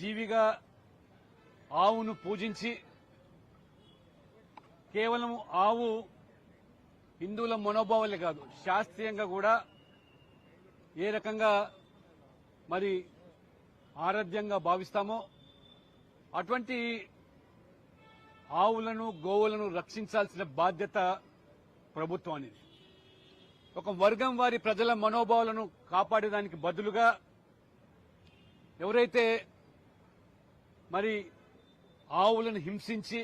జీవిగా ఆవును పూజించి కేవలం ఆవు హిందువుల మనోభావాలే కాదు శాస్త్రీయంగా కూడా ఏ రకంగా మరి ఆరాధ్యంగా భావిస్తామో అటువంటి ఆవులను గోవులను రక్షించాల్సిన బాధ్యత ప్రభుత్వానికి ఒక వర్గం వారి ప్రజల మనోభావాలను కాపాడేదానికి బదులుగా ఎవరైతే మరి ఆవులను హింసించి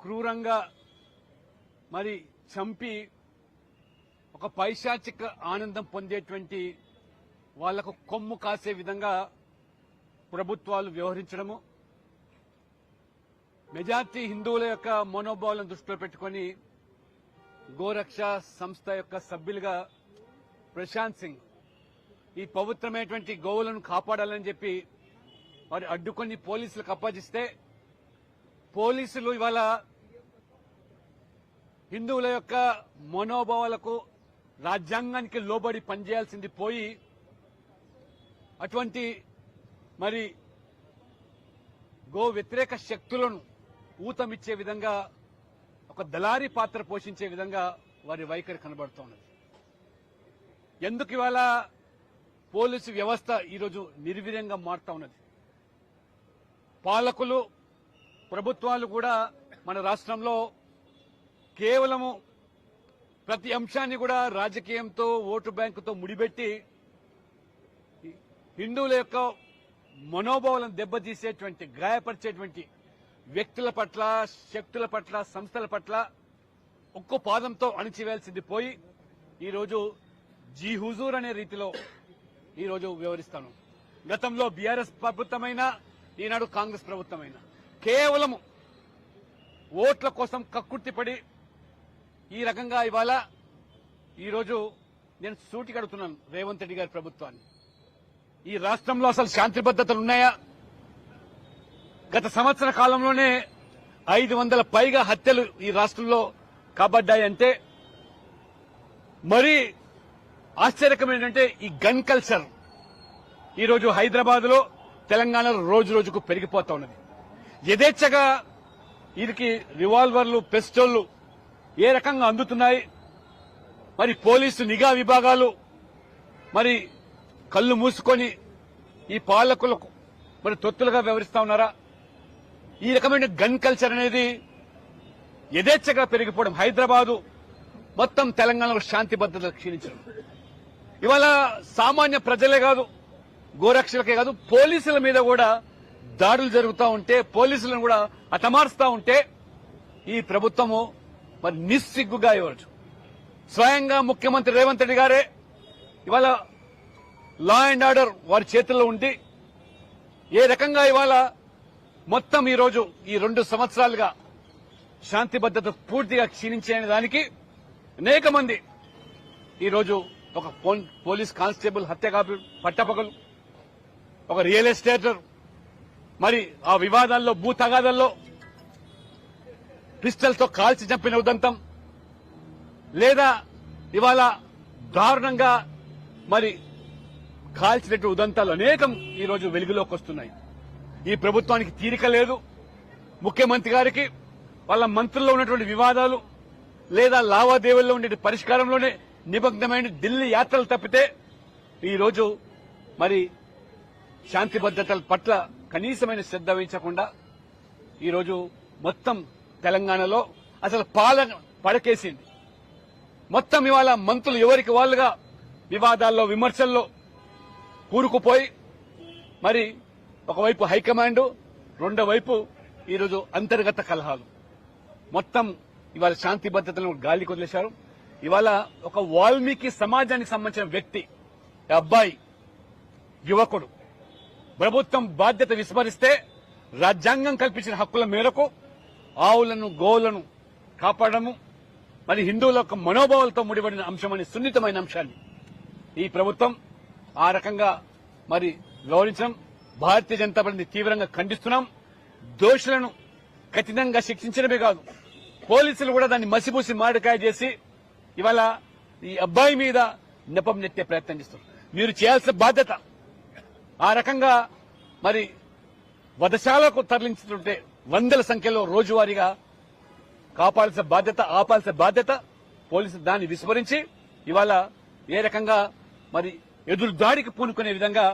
క్రూరంగా మరి చంపి ఒక పైశాచిక ఆనందం పొందేటువంటి వాళ్ళకు కొమ్ము కాసే విధంగా ప్రభుత్వాలు వ్యవహరించడము మెజార్టీ హిందువుల యొక్క మనోభావాలను దృష్టిలో పెట్టుకొని గోరక్ష సంస్థ యొక్క సభ్యులుగా ప్రశాంత్ సింగ్ ఈ పవిత్రమైనటువంటి గోవులను కాపాడాలని చెప్పి మరి అడ్డుకొని పోలీసులకు అప్పగిస్తే పోలీసులు ఇవాళ హిందువుల యొక్క మనోభావాలకు రాజ్యాంగానికి లోబడి పనిచేయాల్సింది పోయి అటువంటి మరి గో వ్యతిరేక శక్తులను ఊతమిచ్చే విధంగా ఒక దళారీ పాత్ర పోషించే విధంగా వారి వైఖరి కనబడుతోంది. ఎందుకు ఇవాళ పోలీసు వ్యవస్థ ఈరోజు నిర్వీర్యంగా మారుతా ఉన్నది? పాలకులు ప్రభుత్వాలు కూడా మన రాష్ట్రంలో కేవలము ప్రతి అంశాన్ని కూడా రాజకీయంతో ఓటు బ్యాంకుతో ముడిపెట్టి హిందువుల యొక్క మనోభావాలను దెబ్బతీసేటువంటి గాయపరిచేటువంటి వ్యక్తుల పట్ల శక్తుల పట్ల సంస్థల పట్ల ఒక్కో పాదంతో అణిచివేయాల్సింది పోయి ఈరోజు జీ హుజూర్ అనే రీతిలో ఈరోజు వివరిస్తాను. గతంలో బీఆర్ఎస్ ప్రభుత్వమైన ఈనాడు కాంగ్రెస్ ప్రభుత్వమైన కేవలము ఓట్ల కోసం కక్కుర్తిపడి ఈ రకంగా ఇవాళ ఈరోజు నేను సూటి అడుగుతున్నాను రేవంత్ రెడ్డి గారి ప్రభుత్వాన్ని. ఈ రాష్ట్రంలో అసలు శాంతి భద్రతలు ఉన్నాయా? గత సంవత్సర కాలంలోనే ఐదు వందల పైగా హత్యలు ఈ రాష్ట్రంలో కాబడ్డాయంటే మరి ఆశ్చర్యకం ఏంటంటే ఈ గన్ కల్చర్. ఈరోజు హైదరాబాద్లో తెలంగాణలో రోజు రోజుకు పెరిగిపోతా ఉన్నది. యథేచ్ఛగా వీరికి రివాల్వర్లు పిస్టోళ్ళు ఏ రకంగా అందుతున్నాయి? మరి పోలీసు నిఘా విభాగాలు మరి కళ్ళు మూసుకొని ఈ పాలకులకు మరి తొత్తులుగా వ్యవహరిస్తా ఉన్నారా? ఈ రకమైన గన్ కల్చర్ అనేది యథేచ్ఛగా పెరిగిపోవడం హైదరాబాదు మొత్తం తెలంగాణలో శాంతి భద్రతలు క్షీణించడం. ఇవాళ సామాన్య ప్రజలే కాదు గోరక్షలకే కాదు పోలీసుల మీద కూడా దాడులు జరుగుతూ ఉంటే పోలీసులను కూడా అటమార్స్తా ఉంటే ఈ ప్రభుత్వము మరి నిస్సిగ్గుగా ఇవ్వచ్చు స్వయంగా ముఖ్యమంత్రి రేవంత్ రెడ్డి గారే ఇవాళ లా అండ్ ఆర్డర్ వారి చేతుల్లో ఉండి ఏ రకంగా ఇవాళ మొత్తం ఈరోజు ఈ రెండు సంవత్సరాలుగా శాంతి భద్రత పూర్తిగా క్షీణించే దానికి అనేక మంది ఈరోజు ఒక పోలీస్ కానిస్టేబుల్ హత్య కాపీ పట్టపగలు ఒక రియల్ ఎస్టేటర్. మరి ఆ వివాదాల్లో భూ తగాదల్లో పిస్టల్తో కాల్చి చంపిన ఉదంతం. లేదా ఇవాళ దారుణంగా మరి కాల్చినట్టు ఉదంతాలు అనేకం ఈ రోజు వెలుగులోకి వస్తున్నాయి. ఈ ప్రభుత్వానికి తీరిక లేదు. ముఖ్యమంత్రి గారికి వాళ్ళ మంత్రుల్లో ఉన్నటువంటి వివాదాలు లేదా లావాదేవీల్లో ఉండే పరిష్కారంలోనే నిమగ్నమైన ఢిల్లీ యాత్రలు తప్పితే ఈ రోజు మరి శాంతి భద్రతల పట్ల కనీసమైన శ్రద్ధ వహించకుండా ఈరోజు మొత్తం తెలంగాణలో అసలు పాలన పడకేసింది. మొత్తం ఇవాళ మంత్రులు ఎవరికి వాళ్ళుగా వివాదాల్లో విమర్శల్లో కూరుకుపోయి మరి ఒకవైపు హైకమాండ్ రెండో వైపు ఈరోజు అంతర్గత కలహాలు. మొత్తం ఇవాళ శాంతి భద్రతలను గాలికి వదిలేశారు ఇవాళ ఒక వాల్మీకి సమాజానికి సంబంధించిన వ్యక్తి అబ్బాయి యువకుడు ప్రభుత్వం బాధ్యత విస్మరిస్తే రాజ్యాంగం కల్పించిన హక్కుల మేరకు ఆవులను గోవులను కాపాడము మరి హిందువుల యొక్క మనోభావాలతో ముడిపడిన అంశమని సున్నితమైన అంశాన్ని ఈ ప్రభుత్వం ఆ రకంగా మరి గౌరవించడం భారతీయ జనతా పార్టీని తీవ్రంగా ఖండిస్తున్నాం. దోషులను కఠినంగా శిక్షించడమే కాదు పోలీసులు కూడా దాన్ని మసిపూసి మాడికాయ చేసి ఇవాళ ఈ అబ్బాయి మీద నెపం నెట్టే ప్రయత్నం చేస్తున్నారు. మీరు చేయాల్సిన బాధ్యత ఆ రకంగా మరి వధశాలకు తరలించుతుంటే వందల సంఖ్యలో రోజువారీగా కాపాల్సిన బాధ్యత ఆపాల్సిన బాధ్యత పోలీసులు దాన్ని విస్మరించి ఇవాళ ఏ రకంగా మరి ఎదురు దాడికి పూనుకునే విధంగా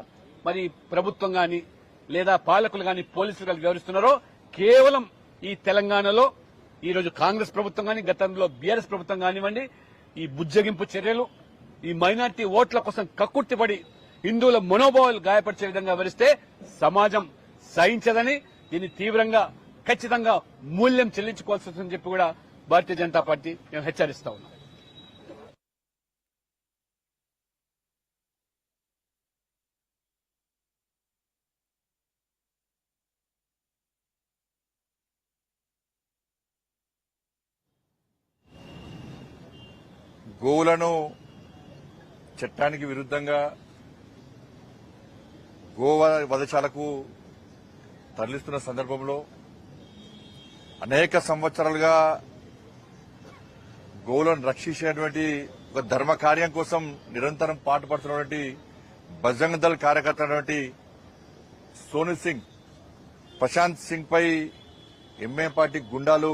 మరి ప్రభుత్వం గాని లేదా పాలకులు గాని పోలీసులు గాని వివరిస్తున్నారో కేవలం ఈ తెలంగాణలో ఈ రోజు కాంగ్రెస్ ప్రభుత్వం గాని గతంలో బీఆర్ఎస్ ప్రభుత్వం కానివ్వండి ఈ బుజ్జగింపు చర్యలు ఈ మైనార్టీ ఓట్ల కోసం కక్కుర్తిపడి హిందువుల మనోభావాలు గాయపరిచే విధంగా వివరిస్తే సమాజం సహించదని దీన్ని తీవ్రంగా ఖచ్చితంగా మూల్యం చెల్లించుకోవాల్సి వస్తుందని చెప్పి కూడా భారతీయ జనతా పార్టీ మేము హెచ్చరిస్తా ఉన్నాం. గోవులను చట్టానికి విరుద్ధంగా గోవా వధశాలకు తరలిస్తున్న సందర్భంలో అనేక సంవత్సరాలుగా గోవులను రక్షించేటువంటి ఒక ధర్మ కార్యం కోసం నిరంతరం పాటుపడుతున్నటువంటి బజరంగ దళ కార్యకర్త అయినటువంటి సోను సింగ్ ప్రశాంత్ సింగ్ పై ఎంఏ పార్టీ గుండాలు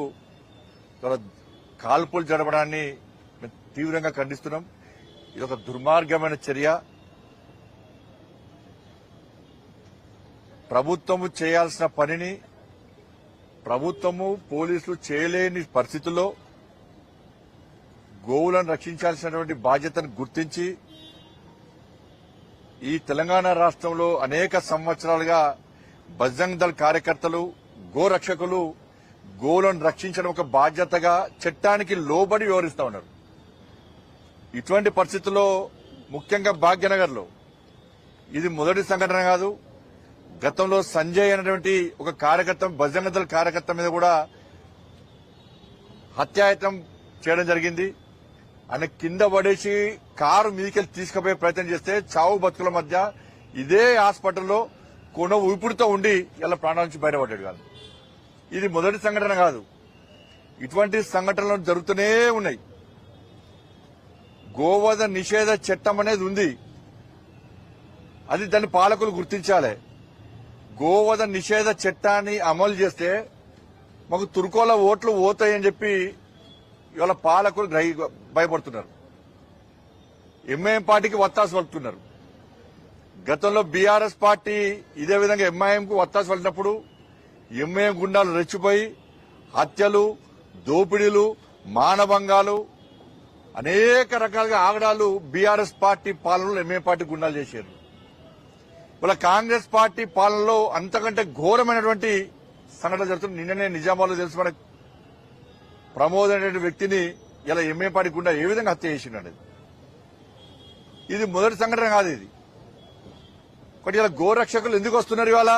కాల్పులు జరపడాన్ని మేము తీవ్రంగా ఖండిస్తున్నాం. ఇది ఒక దుర్మార్గమైన చర్య. ప్రభుత్వము చేయాల్సిన పనిని ప్రభుత్వము పోలీసులు చేయలేని పరిస్థితుల్లో గోవులను రక్షించాల్సినటువంటి బాధ్యతను గుర్తించి ఈ తెలంగాణ రాష్ట్రంలో అనేక సంవత్సరాలుగా బజరంగ్ దళ్ కార్యకర్తలు గోరక్షకులు గోవులను రక్షించడం ఒక బాధ్యతగా చట్టానికి లోబడి వివరిస్తూ ఉన్నారు. ఇటువంటి పరిస్థితుల్లో ముఖ్యంగా భాగ్యనగర్లో ఇది మొదటి సంఘటన కాదు. గతంలో సంజయ్ అనేటువంటి ఒక కార్యకర్త బజరంగ కార్యకర్త మీద కూడా హత్యాయత్నం చేయడం జరిగింది. ఆయన కింద పడేసి కారు మీదికెళ్ళి తీసుకుపోయే ప్రయత్నం చేస్తే చావు బతుకుల మధ్య ఇదే హాస్పిటల్లో కొన ఊపిరితో ఉండి ఇలా ప్రాణాల నుంచి బయటపడ్డాడు కాదు. ఇది మొదటి సంఘటన కాదు. ఇటువంటి సంఘటనలు జరుగుతూనే ఉన్నాయి. గోవధ నిషేధ చట్టం అనేది ఉంది. అది దాన్ని పాలకులు గుర్తించాలి. గోవధ నిషేధ చట్టాన్ని అమలు చేస్తే మాకు తుర్కోల ఓట్లు పోతాయని చెప్పి ఇవాళ పాలకులు భయపడుతున్నారు. ఎంఐఎం పార్టీకి వత్తాసు పలుకుతున్నారు. గతంలో బీఆర్ఎస్ పార్టీ ఇదే విధంగా ఎంఐఎంకు వత్తాసు పలినప్పుడు ఎంఐఎం గుండాలు రెచ్చిపోయి హత్యలు దోపిడీలు మానభంగాలు అనేక రకాలుగా ఆగడాలు బీఆర్ఎస్ పార్టీ పాలనలో ఎంఏ పార్టీ గుండాలు చేశారు. వాళ్ళ కాంగ్రెస్ పార్టీ పాలనలో అంతకంటే ఘోరమైనటువంటి సంఘటన జరుగుతుంది. నిన్ననే నిజామాబాద్లో తెలుసు మన ప్రమోద్ అనేటువంటి వ్యక్తిని ఇలా ఎంఏ పార్టీ గుండా ఏ విధంగా హత్య చేసిండు ఇది మొదటి సంఘటన కాదు ఇది. ఒకటి ఇలా గోరక్షకులు ఎందుకు వస్తున్నారు ఇవాళ?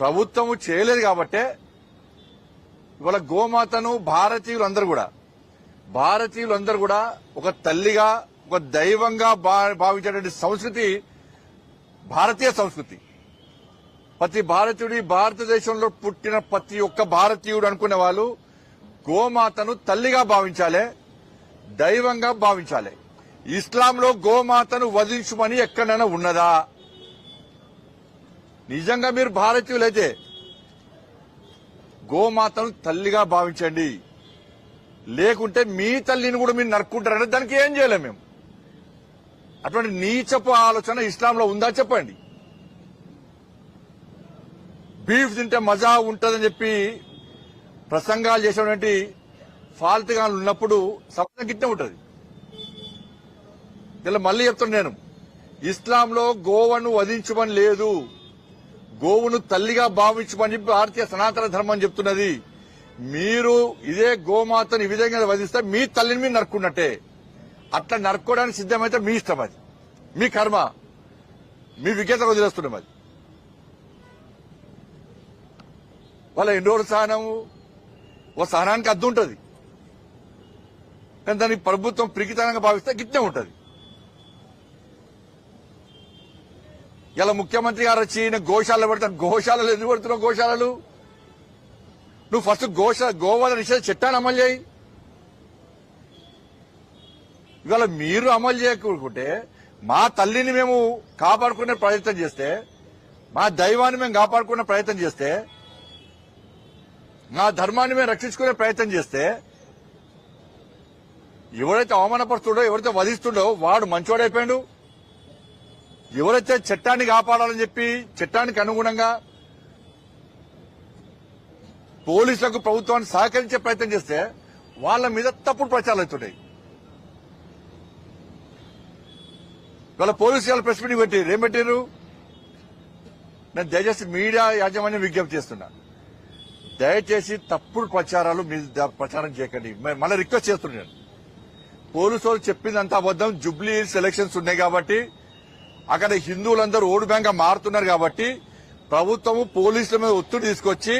ప్రభుత్వము చేయలేదు కాబట్టే ఇవాళ గోమాతను భారతీయులందరూ కూడా భారతీయులందరూ కూడా ఒక తల్లిగా ఒక దైవంగా భావించేటువంటి సంస్కృతి భారతీయ సంస్కృతి. ప్రతి భారతీయుడి భారతదేశంలో పుట్టిన ప్రతి ఒక్క భారతీయుడు అనుకునే వాళ్ళు గోమాతను తల్లిగా భావించాలి దైవంగా భావించాలి. ఇస్లాంలో గోమాతను వధించుమని ఎక్కడైనా ఉన్నదా? నిజంగా మీరు భారతీయులైతే గోమాతను తల్లిగా భావించండి. లేకుంటే మీ తల్లిని కూడా మీరు నరుక్కుంటారంటే దానికి ఏం చేయలేము మేము. అటువంటి నీచపు ఆలోచన ఇస్లాంలో ఉందా చెప్పండి. బీఫ్ తింటే మజా ఉంటుందని చెప్పి ప్రసంగాలు చేసేటువంటి ఫాల్తుగా ఉన్నప్పుడు సమాజం గిట్టే ఉంటుంది. ఇలా మళ్ళీ చెప్తున్నా నేను. ఇస్లాంలో గోవను వధించమని లేదు. గోవును తల్లిగా భావించమని భారతీయ సనాతన ధర్మం చెప్తున్నది. మీరు ఇదే గోమాతను ఈ విధంగా వధిస్తే మీ తల్లిని మీరు నరుక్కున్నట్టే. అట్లా నరుక్కోవడానికి సిద్ధమైతే మీ ఇష్టం అది. మీ కర్మ. మీ వికేత వదిలేస్తున్నాం అది. వాళ్ళ ఎన్ని రోజులు సహనము. ఓ సహనానికి అద్దు ఉంటుంది. కానీ దానికి ప్రభుత్వం ప్రికితనంగా భావిస్తే గిట్నే ఉంటుంది. ఇలా ముఖ్యమంత్రి గారు వచ్చి నేను గోశాల పెడతాను గోశాలలు ఎందుకు పెడుతున్నావు గోశాలలు? నువ్వు ఫస్ట్ గోశ గోవాల నిషేధ చట్టాన్ని అమలు చేయి. ఇవాళ మీరు అమలు చేయకుంటే మా తల్లిని మేము కాపాడుకునే ప్రయత్నం చేస్తే మా దైవాన్ని మేము కాపాడుకునే ప్రయత్నం చేస్తే మా ధర్మాన్ని మేము రక్షించుకునే ప్రయత్నం చేస్తే ఎవరైతే అవమానపరుస్తుండో ఎవరైతే వధిస్తుండో వాడు మంచోడైపోయాడు ఎవరైతే చట్టాన్ని కాపాడాలని చెప్పి చట్టానికి అనుగుణంగా పోలీసులకు ప్రభుత్వాన్ని సహకరించే ప్రయత్నం చేస్తే వాళ్ళ మీద తప్పుడు ప్రచారాలు అవుతున్నాయి ఇవాళ పోలీసు వాళ్ళు ప్రెస్ మీటింగ్ పెట్టారు. ఏం పెట్టారు? నేను దయచేసి మీడియా యాజమాన్యం విజ్ఞప్తి చేస్తున్నా. దయచేసి తప్పుడు ప్రచారాలు మీరు ప్రచారం చేయకండి. మళ్ళీ రిక్వెస్ట్ చేస్తున్నాను పోలీసు వాళ్ళు చెప్పిందంత అబద్దం జుబ్లీ సెలక్షన్స్ ఉన్నాయి కాబట్టి అక్కడ హిందువులందరూ ఓటు బ్యాంక్ మారుతున్నారు కాబట్టి ప్రభుత్వము పోలీసుల మీద ఒత్తిడి తీసుకొచ్చి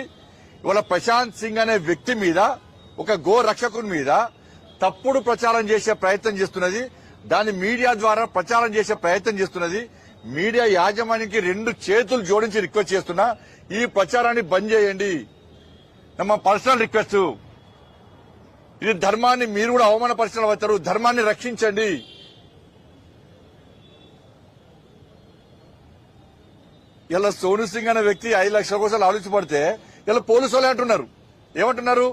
ఇవాళ ప్రశాంత్ సింగ్ అనే వ్యక్తి మీద ఒక గో రక్షకుని మీద తప్పుడు ప్రచారం చేసే ప్రయత్నం చేస్తున్నది. దాన్ని మీడియా ద్వారా ప్రచారం చేసే ప్రయత్నం చేస్తున్నది. మీడియా యాజమాన్యానికి రెండు చేతులు జోడించి రిక్వెస్ట్ చేస్తున్నా. ఈ ప్రచారాన్ని బంద్ చేయండి. మా పర్సనల్ రిక్వెస్ట్. ఇది ధర్మాన్ని మీరు కూడా అవమానపరిచిన అవుతారు ధర్మాన్ని రక్షించండి. ఇలా సోను సింగ్ అనే వ్యక్తి ఐదు లక్షల కోసం ఆలోచించబడితే ఇలా పోలీసు వాళ్ళే అంటున్నారు. ఏమంటున్నారు?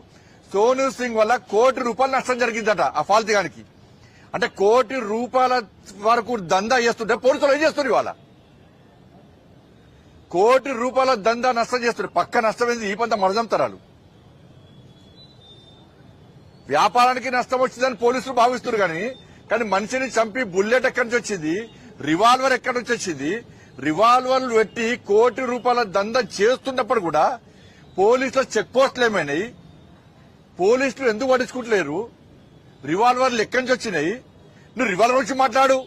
సోను సింగ్ వల్ల కోటి రూపాయలు నష్టం జరిగిందట ఆ ఫాల్తిగానికి అంటే కోటి రూపాయల వరకు దందా చేస్తుంటే పోలీసులు ఏం చేస్తారు ఇవాళ? కోటి రూపాయల దందా నష్టం చేస్తారు పక్క నష్టం ఏంది ఈ పంత మరదంతరాలు. వ్యాపారానికి నష్టం వచ్చిందని పోలీసులు భావిస్తున్నారు కానీ కానీ మనిషిని చంపి బుల్లెట్ ఎక్కడి నుంచి వచ్చింది? రివాల్వర్ ఎక్కడి నుంచి వచ్చింది? రివాల్వర్లు పెట్టి కోటి రూపాయల దందా చేస్తున్నప్పుడు కూడా పోలీసుల చెక్ పోస్టులు ఏమైనాయి? పోలీసులు ఎందుకు పట్టించుకుంటలేరు? రివాల్వర్లు ఎక్కడి నుంచి వచ్చినాయి? నువ్వు రివాల్వర్ గురించి మాట్లాడు.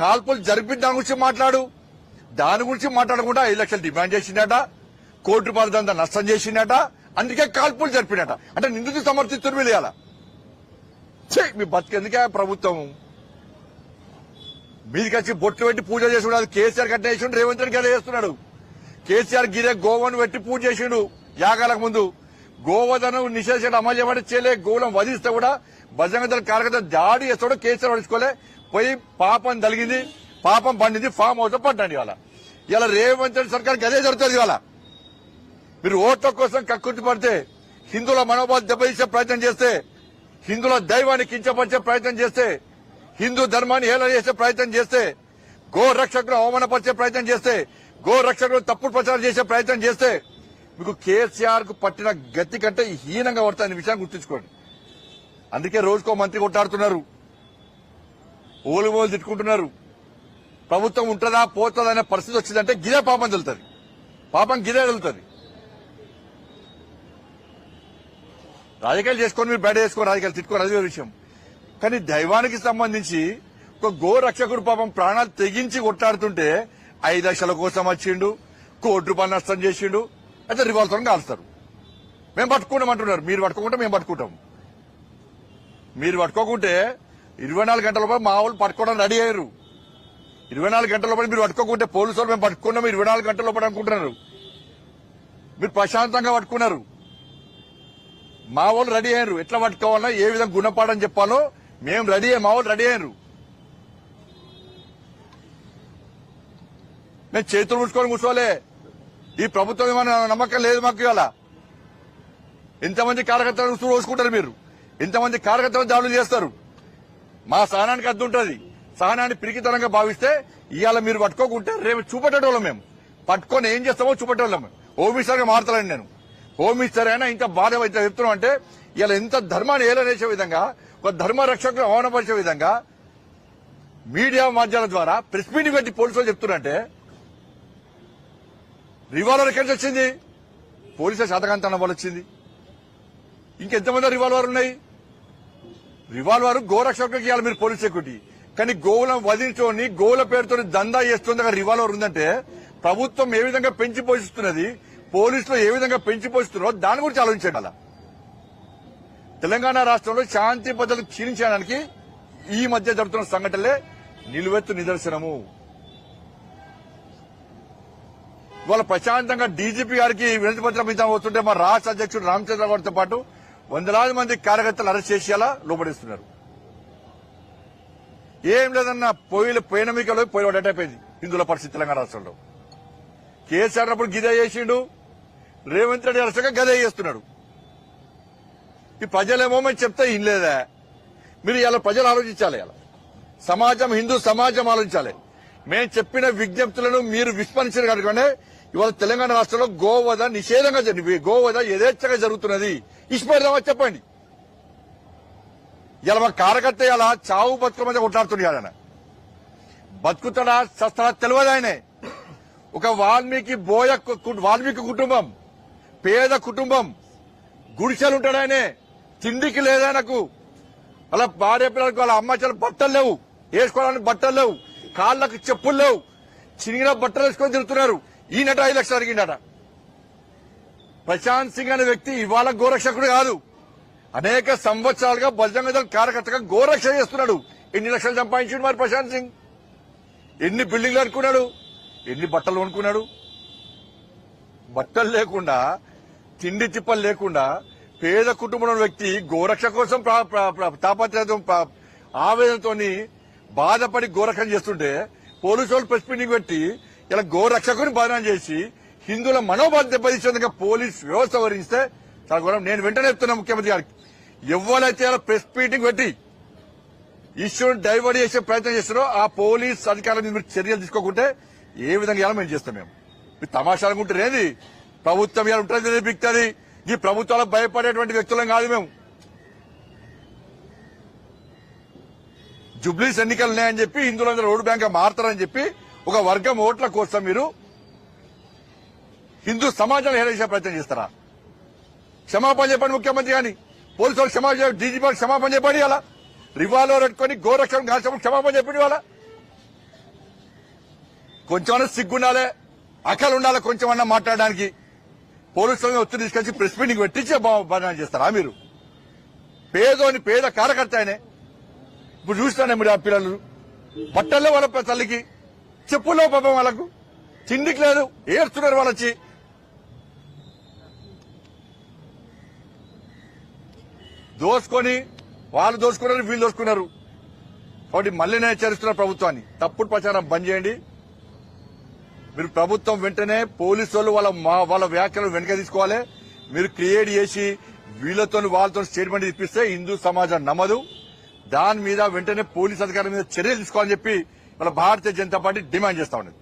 కాల్పులు జరిపిన దాని గురించి మాట్లాడు. దాని గురించి మాట్లాడకుండా ఐదు లక్షలు డిమాండ్ చేసిండట. కోటి రూపాయల దంద నష్టం చేసిండట. అందుకే కాల్పులు జరిపినట. అంటే నిందితులు సమర్థిస్తున్నారు వెళ్ళాల ఇవాళ. మీ బతికెందుకే ప్రభుత్వం? మీదికి వచ్చి బొట్టు పెట్టి పూజ చేసుకున్నాడు. కేసీఆర్ కట్ట చేసిండు రేవంత్ రెడ్డి గారు చేస్తున్నాడు. కేసీఆర్ గిరే గోవను పెట్టి పూజ చేసిండు యాగాలకు ముందు. గోవధను నిషేధించడం అమలు చేయబడి చేయలే గోవులను వధిస్తే కూడా బజరంగ దళ కార్యకర్త దాడి చేస్తాడు కేసీఆర్ పడుచుకోలే పోయి పాపం తలిగింది. పాపం పండింది. ఫామ్ హౌస్ పడ్డాడు ఇవాళ. ఇలా రేవంత్ రెడ్డి సర్కార్కి అదే జరుగుతుంది ఇవాళ. మీరు ఓట్ల కోసం కక్కుర్తి పడితే హిందువుల మనోభావం దెబ్బతీసే ప్రయత్నం చేస్తే హిందువుల దైవాన్ని కించపరిచే ప్రయత్నం చేస్తే హిందూ ధర్మాన్ని హేళన చేసే ప్రయత్నం చేస్తే గో రక్షకులు అవమానపరిచే ప్రయత్నం చేస్తే గో రక్షకులు తప్పుడు ప్రచారం చేసే ప్రయత్నం చేస్తే మీకు కేసీఆర్కు పట్టిన గతి కంటే హీనంగా పడుతుంది విషయాన్ని గుర్తుంచుకోండి. అందుకే రోజుకో మంత్రి కొట్టాడుతున్నారు ఓలు ఓలు తిట్టుకుంటున్నారు. ప్రభుత్వం ఉంటుందా పోతుందా అనే పరిస్థితి వచ్చిందంటే గిదే పాపం తెలుతుంది పాపం గిదే వెళ్తుంది రాజకీయాలు చేసుకొని మీరు బయట చేసుకో రాజకీయాలు తిట్టుకోరు అదే విషయం. కానీ దైవానికి సంబంధించి ఒక గో రక్షకుడు పాపం ప్రాణాలు తెగించి కొట్టాడుతుంటే ఐదు లక్షల కోసం వచ్చిండు కోటి రూపాయలు నష్టం చేసిండు అయితే రివాల్వర్తో కాలుస్తారు. మేము పట్టుకుంటాం అంటున్నారు మీరు పట్టుకోకుండా మేము పట్టుకుంటాం. మీరు పట్టుకోకుంటే ఇరవై నాలుగు గంటల లోపల మా వాళ్ళు పట్టుకోవడం రెడీ అయ్యారు. ఇరవై నాలుగు గంటల మీరు పట్టుకోకుంటే పోలీసు వాళ్ళు మేము పట్టుకున్నాం ఇరవై నాలుగు గంటల లోపల అనుకుంటున్నారు. మీరు ప్రశాంతంగా పట్టుకున్నారు. మా వాళ్ళు రెడీ అయ్యారు. ఎట్లా పట్టుకోవాలో ఏ విధంగా గుణపాఠం చెప్పాలో మేము రెడీ అయ్యి మా వాళ్ళు రెడీ అయ్యారు. మేము చేతులు ముడుచుకొని కూర్చోలే ఈ ప్రభుత్వం ఏమైనా నమ్మకం లేదు మాకు ఇవాళ. ఎంతమంది కార్యకర్తలు రోజుకుంటారు మీరు? ఎంతమంది కార్యకర్తలు దాడులు చేస్తారు. మా సహనానికి అద్దు ఉంటుంది. సహనాన్ని పిరికితనంగా భావిస్తే ఇవాళ మీరు పట్టుకోకుంటే రేపు చూపెట్టేటోళ్ళం మేము. పట్టుకొని ఏం చేస్తామో చూపెట్టేవాళ్ళం హోమ్ మినిస్టర్గా మారుతానండి నేను. హోమ్ మినిస్టర్ అయినా ఇంత బాధ చెప్తున్నాం అంటే ఇవాళ ఎంత ధర్మాన్ని ఏలనేసే విధంగా ఒక ధర్మ రక్షకులు అవమానపరిచే విధంగా మీడియా మాధ్యమాల ద్వారా ప్రెస్ మీటింగ్ పెట్టి పోలీసులు చెప్తున్నారంటే రివాల్వర్ ఎక్కడి నుంచి వచ్చింది? పోలీసుల శాతకాంతం వల్ల వచ్చింది. ఇంకెంతమంది రివాల్వర్ ఉన్నాయి? రివాల్వర్ గోరక్షకులకి ఇవ్వాలి మీరు పోలీస్ సెక్యూరిటీ. కానీ గోవులను వదిలించుకొని గోవుల పేరుతో దందా చేస్తుంది అక్కడ రివాల్వర్ ఉందంటే ప్రభుత్వం ఏ విధంగా పెంచి పోషిస్తున్నది పోలీసులు ఏ విధంగా పెంచి పోషిస్తున్నారో దాని గురించి ఆలోచించండి అలా తెలంగాణ రాష్ట్రంలో శాంతి భద్రతలు క్షీణించడానికి ఈ మధ్య జరుగుతున్న సంఘటనలే నిలువెత్తు నిదర్శనము. ఇవాళ ప్రశాంతంగా డీజీపీ గారికి వినతి పత్రం ఇద్దాం వస్తుంటే మా రాష్ట్ర అధ్యక్షుడు రామచంద్రరావు గారితో పాటు వందలాది మంది కార్యకర్తలు అరెస్ట్ చేసేలా లోపడిస్తున్నారు. ఏం లేదన్న పొయ్యిలు పోయిన మీకలో పొయ్యి పడ్డట్టయిపోయింది హిందువుల పరిస్థితి తెలంగాణ రాష్ట్రంలో. కేసీఆర్ అప్పుడు గిదే చేసిండు రేవంత్ రెడ్డి అరెస్ట్గా గదే చేస్తున్నాడు. ఈ ప్రజలేమో మేము చెప్తే ఇన్లేదా మీరు ఇలా ప్రజలు ఆలోచించాలి ఇలా సమాజం హిందూ సమాజం ఆలోచించాలి. మేము చెప్పిన విజ్ఞప్తులను మీరు విస్మరించారు కనుకనే ఇవాళ తెలంగాణ రాష్ట్రంలో గోవధ నిషేధంగా జరిగి గోవధ యథేచ్ఛగా జరుగుతున్నది. ఇష్టపడదామా చెప్పండి. ఇలా మా కార్యకర్త ఇలా చావు బతుకుల మధ్య కొట్లాడుతున్నాడు ఆయన. బతుకుతాడా చస్తాడా తెలియదు ఆయనే. ఒక వాల్మీకి బోయ వాల్మీకి కుటుంబం పేద కుటుంబం గుడిసెలుంటాడు ఆయనే. తిండికి లేదాయనకు అలా భార్య పిల్లలకు వాళ్ళ అమ్మ బట్టలు లేవు. వేసుకోవడానికి బట్టలు లేవు. కాళ్ళకు చెప్పులు లేవు. చినిగిన బట్టలు వేసుకొని తిరుగుతున్నారు. ఈయనట ఐదు లక్షలు అడిగిండట. ప్రశాంత్ సింగ్ అనే వ్యక్తి ఇవాళ గోరక్షకుడు కాదు. అనేక సంవత్సరాలుగా బజరంగ దళ కార్యకర్తగా గోరక్ష చేస్తున్నాడు. ఎన్ని లక్షలు సంపాదించాడు మరి ప్రశాంత్ సింగ్? ఎన్ని బిల్డింగ్లు అనుకున్నాడు? ఎన్ని బట్టలు కొనుక్కున్నాడు? బట్టలు లేకుండా తిండి తిప్పలు లేకుండా పేద కుటుంబంలో వ్యక్తి గోరక్ష కోసం ప్రా- ప్రా- ఆవేదనతోని బాధపడి గోరక్షణ చేస్తుంటే పోలీసు వాళ్ళు ప్రెస్ మీటింగ్ పెట్టి ఇలా గోరక్షకుని బాధన చేసి హిందువుల మనోభావం దెబ్బతీసేందుకు పోలీస్ వ్యవస్థ వహిస్తే చాలా ఘోరం. నేను వెంటనే చెప్తున్నా ముఖ్యమంత్రి గారికి. ఎవరైతే ఇలా ప్రెస్ మీటింగ్ పెట్టి ఇష్యూని డైవర్ట్ చేసే ప్రయత్నం చేస్తారో ఆ పోలీస్ అధికారుల మీద మీరు చర్యలు తీసుకోకుంటే ఏ విధంగా ఇలా మేము చేస్తాం మేము. మీరు తమాషా అనుకుంటారేది ప్రభుత్వం ఇలా ఉంటుంది బిక్తుంది ఈ ప్రభుత్వాలకు భయపడేటువంటి వ్యక్తులం కాదు మేము. జుబ్లీస్ ఎన్నికలు ఉన్నాయని చెప్పి హిందువులందరూ రోడ్డు బ్యాంక్ మారుతారని చెప్పి ఒక వర్గం ఓట్ల కోసం మీరు హిందూ సమాజాన్ని హేళించే ప్రయత్నం చేస్తారా? క్షమాపణ చెప్పండి ముఖ్యమంత్రి గాని పోలీసు వాళ్ళు క్షమాపణ డీజీపీ వాళ్ళు క్షమాపణ చెప్పండి అలా రివాల్వర్ పెట్టుకొని గోరక్షణ కాల్చినప్పుడు క్షమాపణ చెప్పండి వాళ్ళ కొంచెమన్నా సిగ్గుండాలే అక్కలు ఉండాలి కొంచెం అన్నా మాట్లాడడానికి. పోలీసులను ఒత్తిడి తీసుకొచ్చి ప్రెస్ మీటింగ్ పెట్టించే బాగా చేస్తారా మీరు? పేదోని పేద కార్యకర్త ఆయనే. ఇప్పుడు చూస్తానే మీరు ఆ పిల్లలు? బట్టల్లో వాళ్ళ తల్లికి చెప్పులో పాపం వాళ్ళకు. తిండికి లేదు ఏడుస్తున్నారు వాళ్ళు వచ్చి దోసుకొని వాళ్ళు దోసుకున్నారు వీళ్ళు దోసుకున్నారు. కాబట్టి మళ్ళీ నేను హెచ్చరిస్తున్నారు ప్రభుత్వాన్ని. తప్పుడు ప్రచారం బంద్ చేయండి. మీరు ప్రభుత్వం వెంటనే పోలీసు వాళ్ళు వాళ్ళ మా- వాళ్ళ వ్యాఖ్యలు వెనక తీసుకోవాలి. మీరు క్రియేట్ చేసి వీళ్ళతో వాళ్ళతో స్టేట్మెంట్ ఇప్పిస్తే హిందూ సమాజం నమ్మదు. దాని మీద వెంటనే పోలీస్ అధికారుల మీద చర్యలు తీసుకోవాలని చెప్పి మన భారతీయ జనతా పార్టీ డిమాండ్ చేస్తా ఉన్నది.